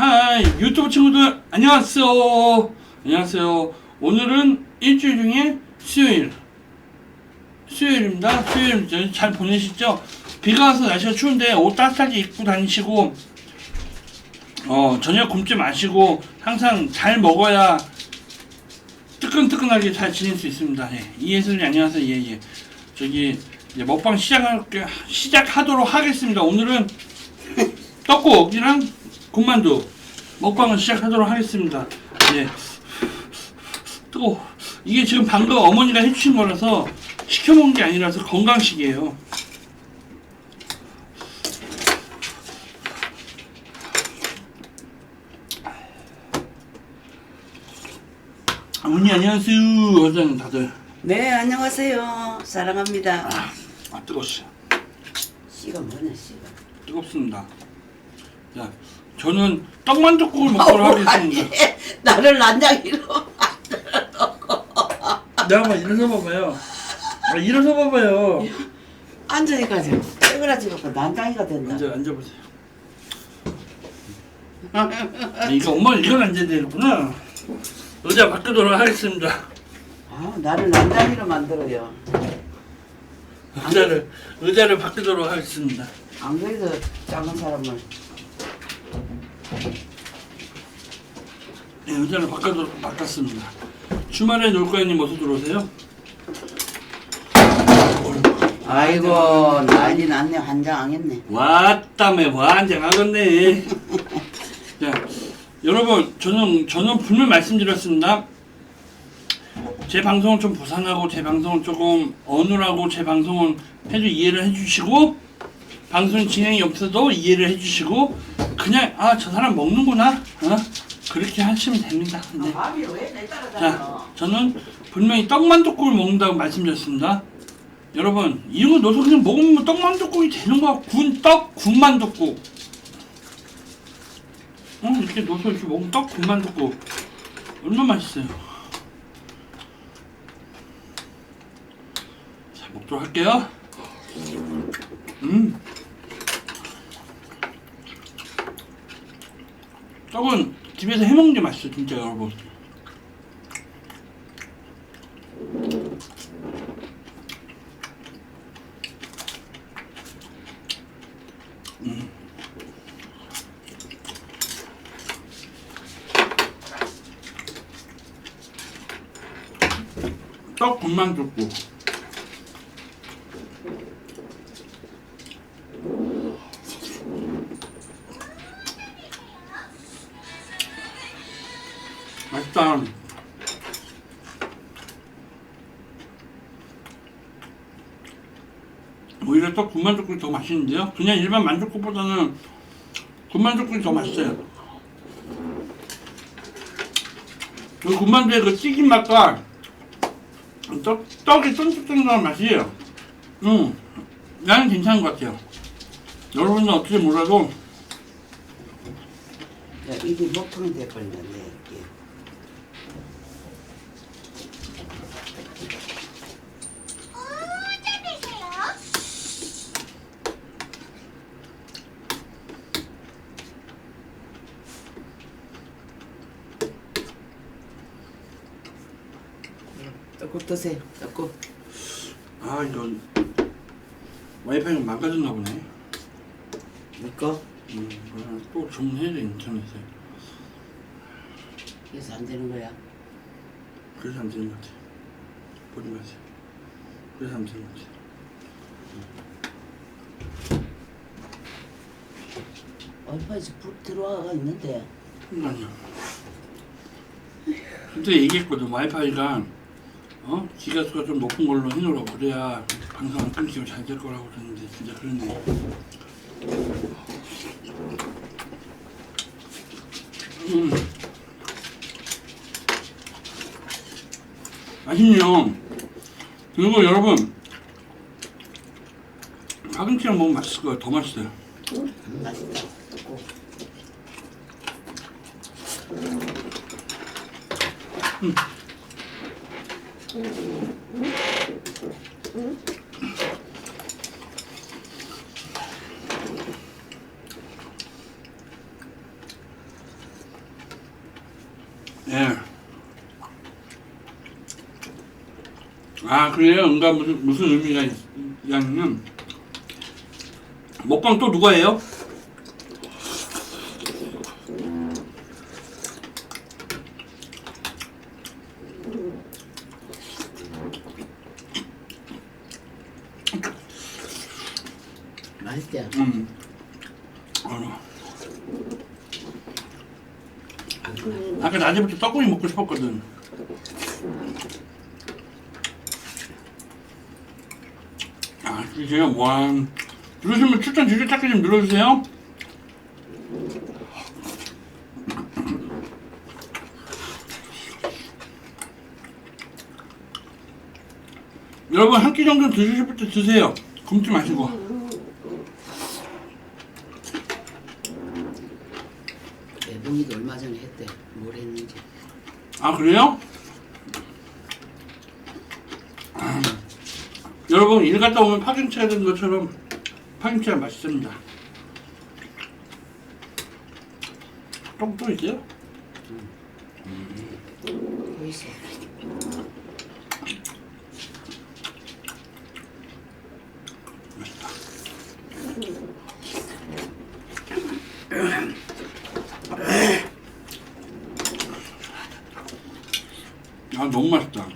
하이 유튜브 친구들 안녕하세요. 안녕하세요. 오늘은 일주일 중에 수요일. 수요일입니다. 수요일 잘 보내시죠? 비가 와서 날씨가 추운데 옷 따뜻하게 입고 다니시고 어 저녁 굶지 마시고 항상 잘 먹어야 뜨끈뜨끈하게 잘 지낼 수 있습니다. 예. 이예슬님 안녕하세요. 예예. 저기 이제 먹방 시작할 시작하도록 하겠습니다. 오늘은 떡국이랑 군만두 먹방을 시작하도록 하겠습니다. 예. 뜨거. 이게 지금 방금 어머니가 해주신 거라서 시켜 먹은 게 아니라서 건강식이에요. 어머니 안녕하세요. 하자는 다들 네, 안녕하세요. 사랑합니다. 아 뜨거웠어요. 씨가 뭐냐, 씨가. 뜨겁습니다. 자, 저는 떡만둣국을 먹도록 하겠습니다. 아니, 나를 난장이로. 내가 한번 일어서 봐봐요. 아, 일어서 봐봐요. 앉아니까지 찌그러지고 난장이가 된다. 앉아 앉아보세요. 아, 이거 엄마 이건 앉아야 되겠구나. 의자 바꾸도록 하겠습니다. 아, 나를 난장이로 만들어요. 의자를 의자를 바꾸도록 하겠습니다. 안 그래도 작은 사람을. 네, 의자를 바꿔도 바꿨습니다. 주말에 놀거님 어서 들어오세요. 아이고, 난리 났네. 환장하겠네. 왔다며 완장하겠네. 자, 여러분 저는 저는 분명 말씀드렸습니다. 제 방송을 좀 부산하고 제 방송을 조금 어눌하고 제 방송을 해주 이해를 해주시고 방송 진행이 없어도 이해를 해주시고 그냥 아 저 사람 먹는구나 어? 그렇게 하시면 됩니다. 네. 밥이 왜내 따라다녀? 자, 저는 분명히 떡만둣국을 먹는다고 말씀드렸습니다. 여러분, 이거 넣어서 그냥 먹으면 떡만둣국이 되는 거야. 군 떡, 군만둣국. 어, 이렇게 넣어서 이렇게 먹으면 떡, 군만둣국. 얼마나 맛있어요. 자, 먹도록 할게요. 음. 떡은 집에서 해먹는 게 맛있어, 진짜 여러분. 떡 군만 줬고 오히려 떡 군만둣국이 더 맛있는데요 그냥 일반 만둣국보다는 군만둣국이 더 맛있어요 그 군만두의 그 튀김 맛과 떡, 떡이 쫀득쫀득한 맛이에요. 음, 나는 괜찮은 것 같아요. 여러분은 어떻게 몰라도 야, 이게 먹통이 돼버렸네, 이게. 드세요, 떡국. 아 이건 와이파이가 망가졌나 보네. 이거? 음, 이거는 또 주문해야 돼 인터넷에. 그래서 안 되는 거야. 그래서 안 되는 것 같아. 보지 마세요. 그래서 안 되는 것 같아. 와이파이에서 불 들어와가 있는데. 아니요. 그때 얘기했거든 와이파이가 어 기가수가 좀 높은 걸로 해놓으라고 그래야 방송 안 끊기고 잘 될 거라고 그랬는데 진짜 그러네. 음. 맛있네요. 그리고 여러분 파김치랑 먹으면 맛있을 거예요. 더 맛있어요. 맛있다. 떡국. 예. 아 그래요? 뭔가 무슨 무슨 의미가 있, 있냐면 먹방 또 누가 해요? 맛있지? 음. 어. 아까 낮에부터 떡국이 먹고 싶었거든. 아, 주세요. 와. 누르시면 추천 주제 찾기 좀 눌러주세요. 여러분 한 끼 정도 드시고 때 드세요. 굶지 마시고. 애봉이도 얼마 전에 했대. 뭘 했는지. 아 그래요? 아, 여러분 일 갔다 오면 파김치 해야 되는 것처럼 파김치가 맛있습니다. 똥또 있어요? 또 있어. 아 너무 맛있다.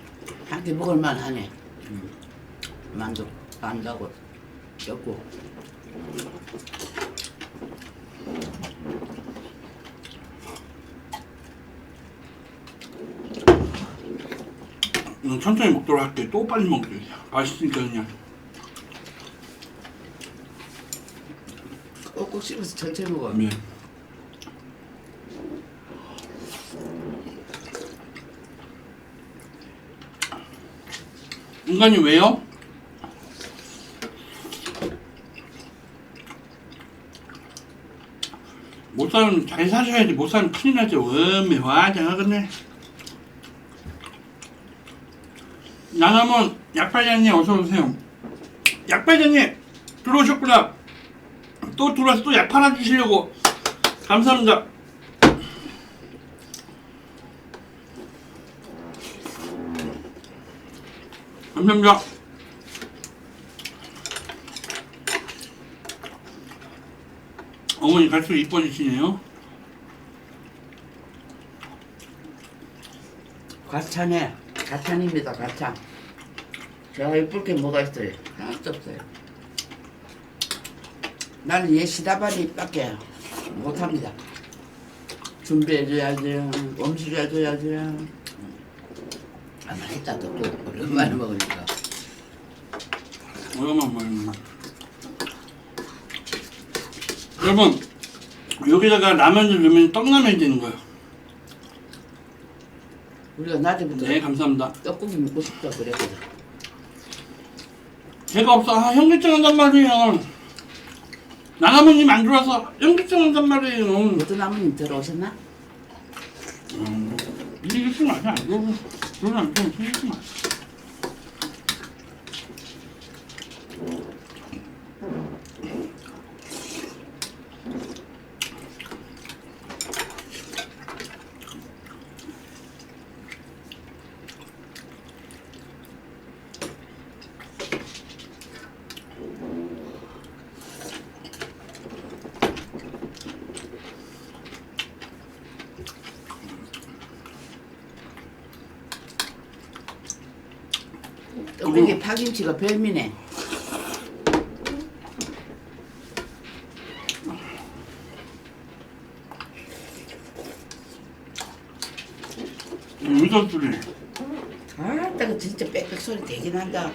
한끼 먹을만 하네. 만두 안다고 였고. 음, 천천히 먹도록 할게. 또 빨리 먹게. 맛있으니까 그냥. 꼭꼭 씹어서 천천히 먹어. 네. 인간이 왜요? 못 사는 잘 사셔야지 못 사는 큰일 나죠. 음메 화장하겠네. 나나몬 약발장님 어서 오세요. 약발장님 들어오셨구나. 또 들어와서 또 약 팔아 주시려고 감사합니다. 감사합니다. 어머니 갈수록 이뻐지시네요. 과찬에 과찬입니다. 과찬. 제가 예쁠 게 뭐가 있어요? 하나도 없어요. 나는 얘 시다바리밖에 못합니다. 준비해줘야지, 음식 해줘야지. 아, 맛있다, 또, 또 오랜만에 먹으니까. 얼마나 많이 여러분 여기다가 라면을 넣으면 떡라면이 되는 거예요. 우리가 낮에부터 네 감사합니다. 떡국이 먹고 싶다 그랬거든. 제가 없어 아, 현기증 한단 말이에요. 나나모님 안 들어와서 현기증 한단 말이에요. 어떤 아버님 들어오셨나? 음, 이게 술 맛이 안 좋아. 술은 안 좋아. 술 맛. 떡국에 파 김치가 별미네. 음, 의젓술이. 아, 딱 진짜 빽빽 소리 되게 난다.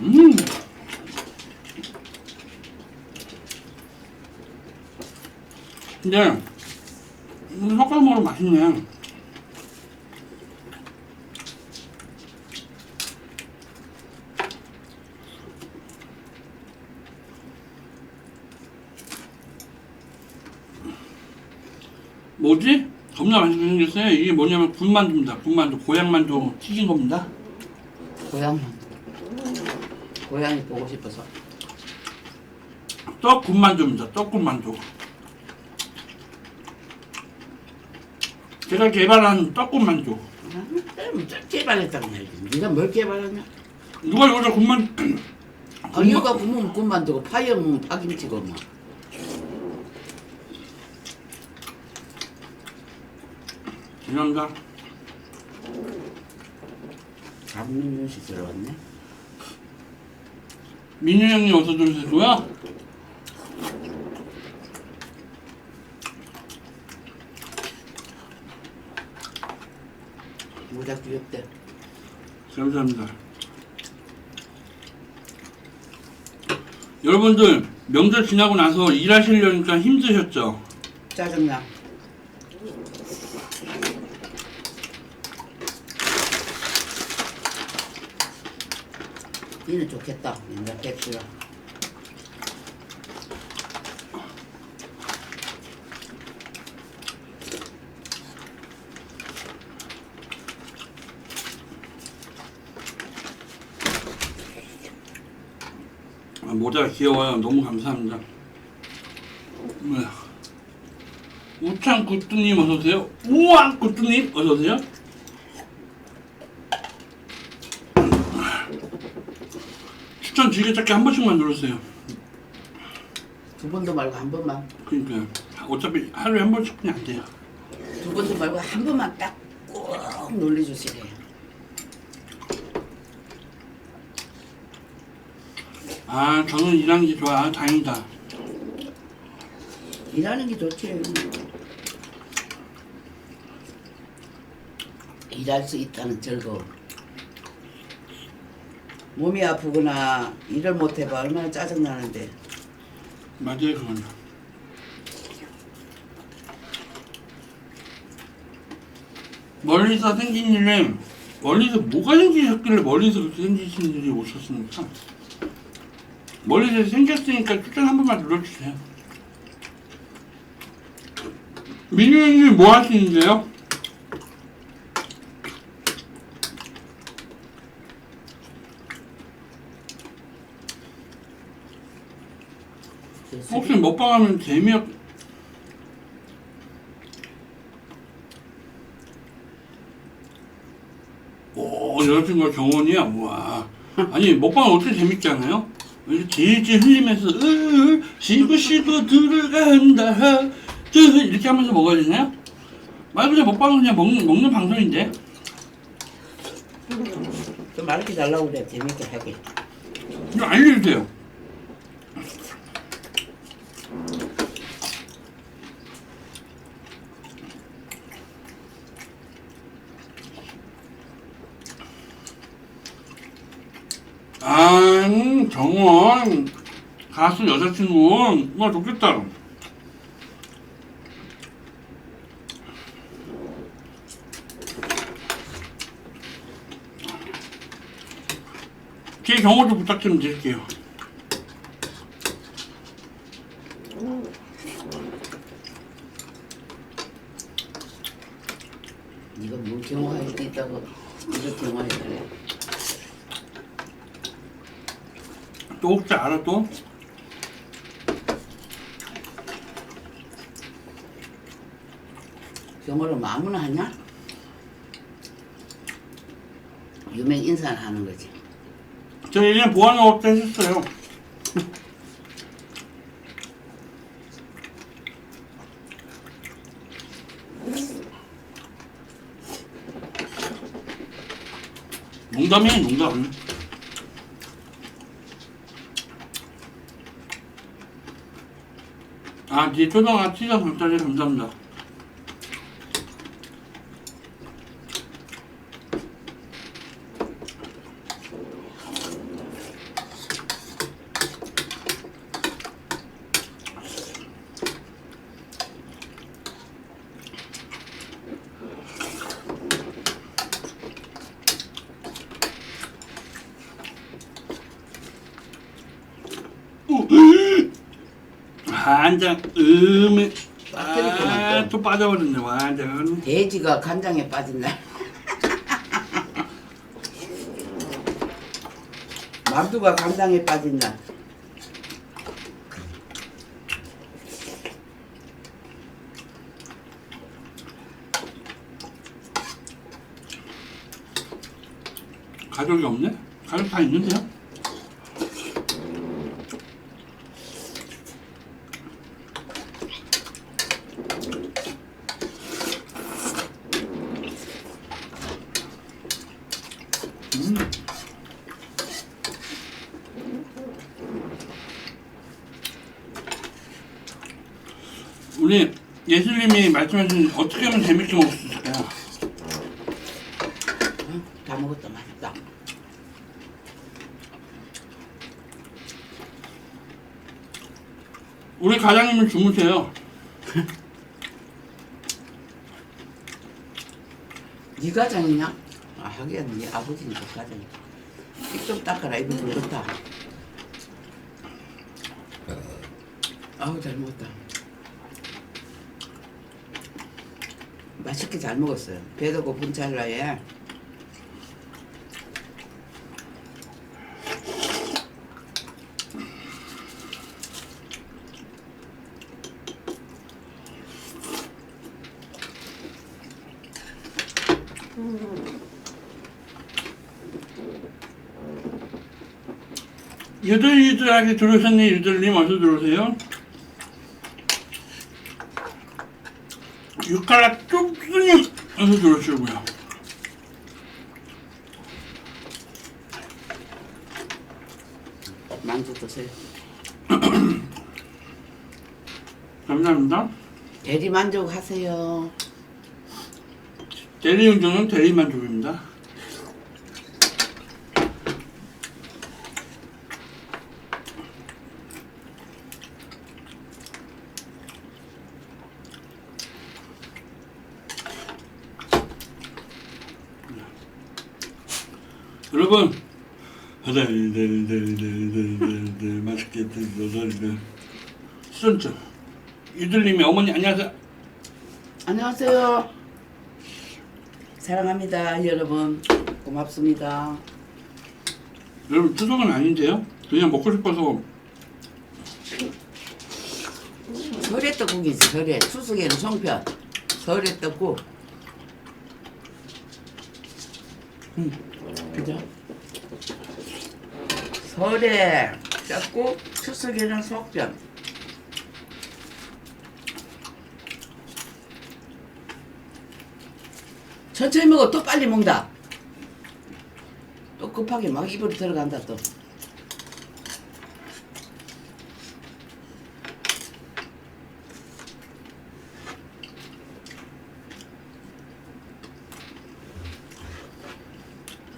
음. 근데 맛있네. 뭐지? 겁나 맛있게 생겼어요. 이게 뭐냐면 군만두입니다. 군만두, 고향만두 튀긴 겁니다. 고향 고양이 보고 싶어서 떡 군만두입니다. 떡 군만두. 제가 개발한 떡 군만두. 아, 개발했다고 말이지. 네가 뭘 개발하냐? 누가 여기다 군만 아, 이거가 구면 군만 두고 파이면 파김치고 뭐. 죄송합니다. 감민준 씨 들어왔네. 민유 형님 어서 들으시고요. 모자 귀엽대. 감사합니다. 여러분들 명절 지나고 나서 일하시려니까 힘드셨죠? 짜증나. 니는 좋겠다. 맨날 백수라. 아, 모자 귀여워요. 너무 감사합니다. 뭐야. 우창 굿두님 어서오세요. 우왕 굿두님 어서오세요. 추천 지게찾기 한 번씩만 눌러주세요. 두 번도 말고 한 번만. 그러니까 어차피 하루에 한 번씩뿐이 안 돼요. 두 번도 말고 한 번만 딱꼭 놀려주세요. 아 저는 일하는 게 좋아. 다행이다. 일하는 게 좋지. 일할 수 있다는 즐거움. 몸이 아프거나 일을 못 해봐 얼마나 짜증나는데. 맞아요 그건. 멀리서 생긴 일에 멀리서 뭐가 생기셨길래 멀리서 그렇게 생기신 일이 오셨습니까? 멀리서 생겼으니까 추천 한 번만 눌러주세요. 민유 형님 뭐 하시는데요? 혹시 먹방하면 재미없 오 여자친구가 정원이야 와 아니 먹방 어떻게 재밌지 않아요? 이렇게 질질 흘리면서 으 시고 시고 들어간다. 으, 이렇게 하면서 먹어야 되나요? 말 그대로 먹방은 그냥 먹는, 먹는 방송인데. 좀 말이렇게 달라고 그래. 재밌게 하게. 좀 알려주세요. 아, 음, 정원 가수 여자친구 와 좋겠다. 제 경호 좀 부탁 좀 드릴게요. 네가 뭘 경험할 수 있다고 이거 경험해 그래. 또 혹시 알아 또? 경험을 아무나 하냐? 유명 인사를 하는 거지. 저 예전에 보안업 때 했었어요. 농담이에요, 농담. 아, 초등아 치즈 감짜리 감사합니다. 간장 음에 아, 또 빠져버렸네 완전 돼지가 간장에 빠진 날. 만두가 간장에 빠진 날. 가족이 없네? 가족 다 있는데요? 우리 예수님이 말씀하신 어떻게 하면 재밌게 먹을 수 있을까요? 응? 다 먹었다 맛있다. 우리 과장님은 주무세요. 네 가장이냐? 아 하긴 네 아버지니까 가장이다. 입좀 닦아라 입을 붉었다. 아우 잘 먹었다. 맛있게 잘 먹었어요. 배도 고픈 찰나에 유들유들하게 들어오셨네 유들님 어서 들어오세요. 육칼라 쭈쭈님 어서 들어오시고요. 만두 드세요. 감사합니다. 대리 만족 하세요. 대리운전은 대리만족입니다. 여러분, 네네네네네네네 맛있게 드셔서 수전증 유들님이 어머니 안녕하세요. 안녕하세요. 사랑합니다, 여러분. 고맙습니다. 여러분 추석은 아닌데요? 그냥 먹고 싶어서 설에 떡국이지, 설에. 추석에는 송편. 설에 떡국. 응, 그죠? 설에 떡국, 추석에는 송편. 천천히 먹어, 또 빨리 먹다. 또 급하게 막 입으로 들어간다, 또.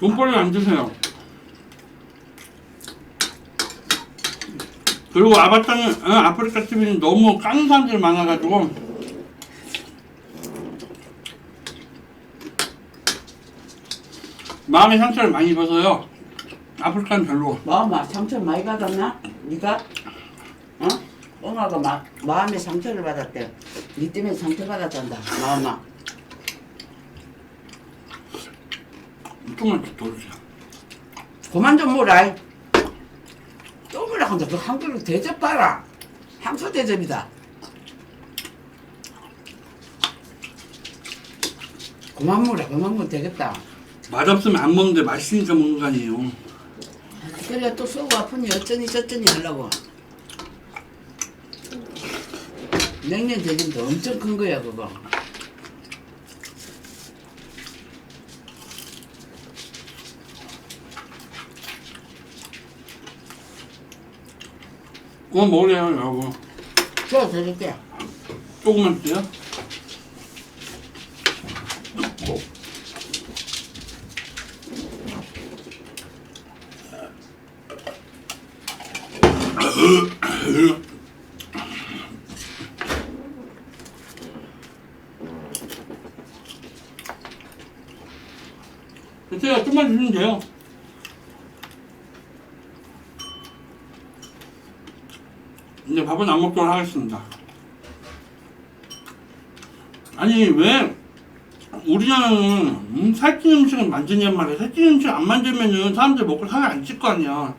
돈벌이 안 드세요. 그리고 아바타는 어, 아프리카 TV는 너무 까는 사람들이 많아가지고 마음의 상처를 많이 입어서요. 아프리카는 별로. 마음아 상처 많이 받았나? 네가? 어? 엄마가 마, 마음에 상처를 받았대. 네 때문에 상처 받았단다. 마음아. 조금만 더 주세요. 그만 좀 먹어라. 또 뭐라 한다. 그 한국을 대접 봐라. 향수 대접이다. 그만 먹어라. 그만 먹으면 되겠다. 맛없으면 안 먹는데 맛있으니까 먹는 거 아니에요. 그래 또 속 아프니 어쩌니 저쩌니 하려고. 냉면 대접도 엄청 큰 거야 그거. 그거 먹으래요, 여러분. 저 드릴게. 조금만 주세요. 제가 좀만 주시면 돼요. 이제 먹도록 하겠습니다. 아니 왜 우리나라는 음, 살찐 음식을 만드냔 말이야. 살찐 음식 안 만들면은 사람들 먹고 살이 안 찔 거 아니야.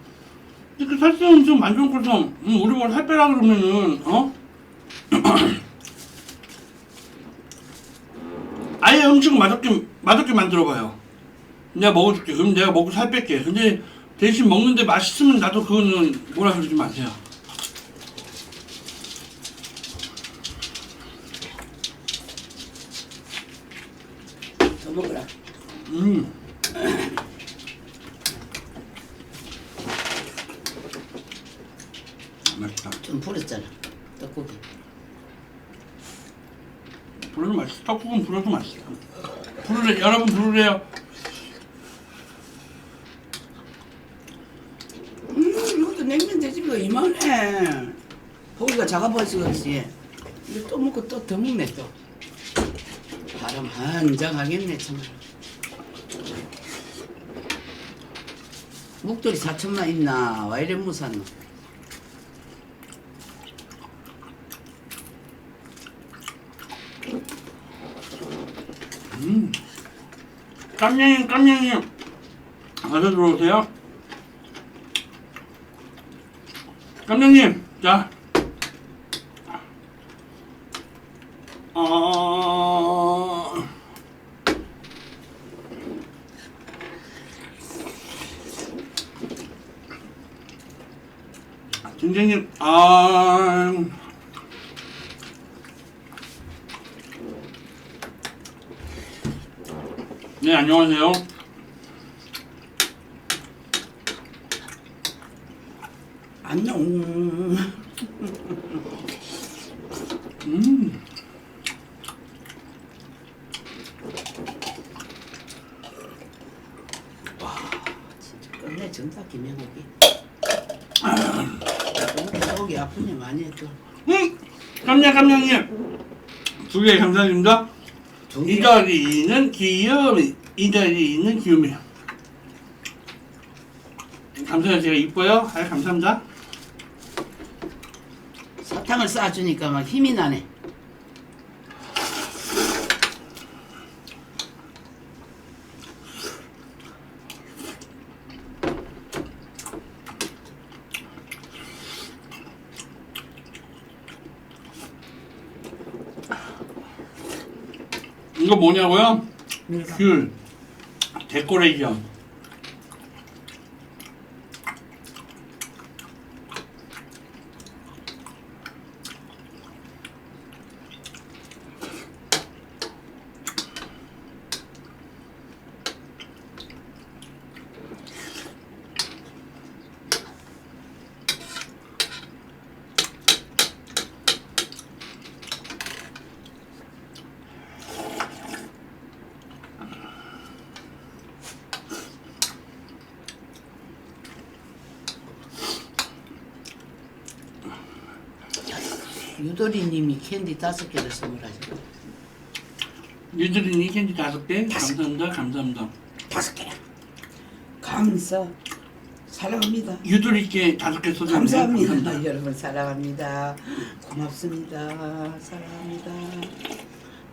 근데 그 살찐 음식 만들고서 음, 우리 보고 살 빼라 그러면은 어? 아예 음식을 맛없게 맛없게 만들어봐요. 내가 먹어줄게. 그럼 내가 먹고 살 뺄게. 근데 대신 먹는데 맛있으면 나도 그거는 뭐라 그러지 마세요. 더 먹어라. 음. 맛있다. 좀 불었잖아. 떡국이. 불어도 맛있어. 떡국은 불어도 맛있어. 부르래. 여러분 부르래요. 음, 이것도 냉면 돼지고가 이만해. 고기가 작아 보여서 그렇지. 이거 또 먹고 또 더 먹네 또. 바람 한장 하겠네 정말. 목도리 4천만 있나? 와 이래 무사노? 깜냥님, 깜냥님. 어서 들어오세요. 깜냥님, 자. 어... 팀장님, 아... 네, 안녕하세요. 안녕. 음. 진짜 끝내 정사 김해고기. 고기 아프니 많이 했죠. 음, 깜냥 깜냥님 두개 감사드립니다. 이 자리는 귀염이, 이 자리는 귀염이. 감사해요. 제가 이뻐요. 아, 감사합니다. 사탕을 쏴주니까 막 힘이 나네. 이거 뭐냐고요? 귤 데코레이션. 유도리님이 캔디 다섯 개를 선물하셨고 니들이 캔디 다섯 개. 감사합니다. 감사합니다. 다섯 개야. 감사. 사랑합니다. 유두리께 다섯 개 쏘셨네요. 감사합니다. 감사합니다. 여러분 사랑합니다. 고맙습니다. 사랑합니다.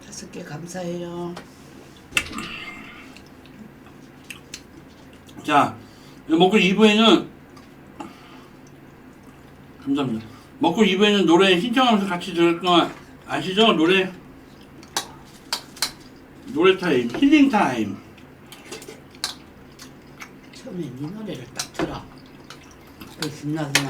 다섯 개 감사해요. 자, 먹고 2부에는 감사합니다. 먹고 2부에는 노래 신청하면서 같이 들을 거 아시죠? 노래 노래 타임, 힐링 타임. 처음에 네 노래를 딱 틀어. 그 신나구나.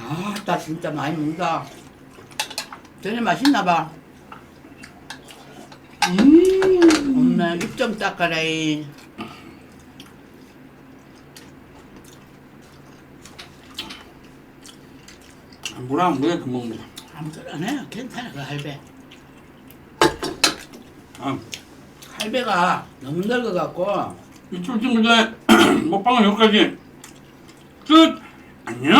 아, 나 진짜 많이 먹는다. 전에 맛있나 봐. 음, 엄마 입좀 그래 그 먹는 거. 아무튼 안 해. 괜찮아, 그 할배. 아, 할배가 너무 늙어갖고 이쪽 친구들 먹방은 여기까지 끝. 안녕.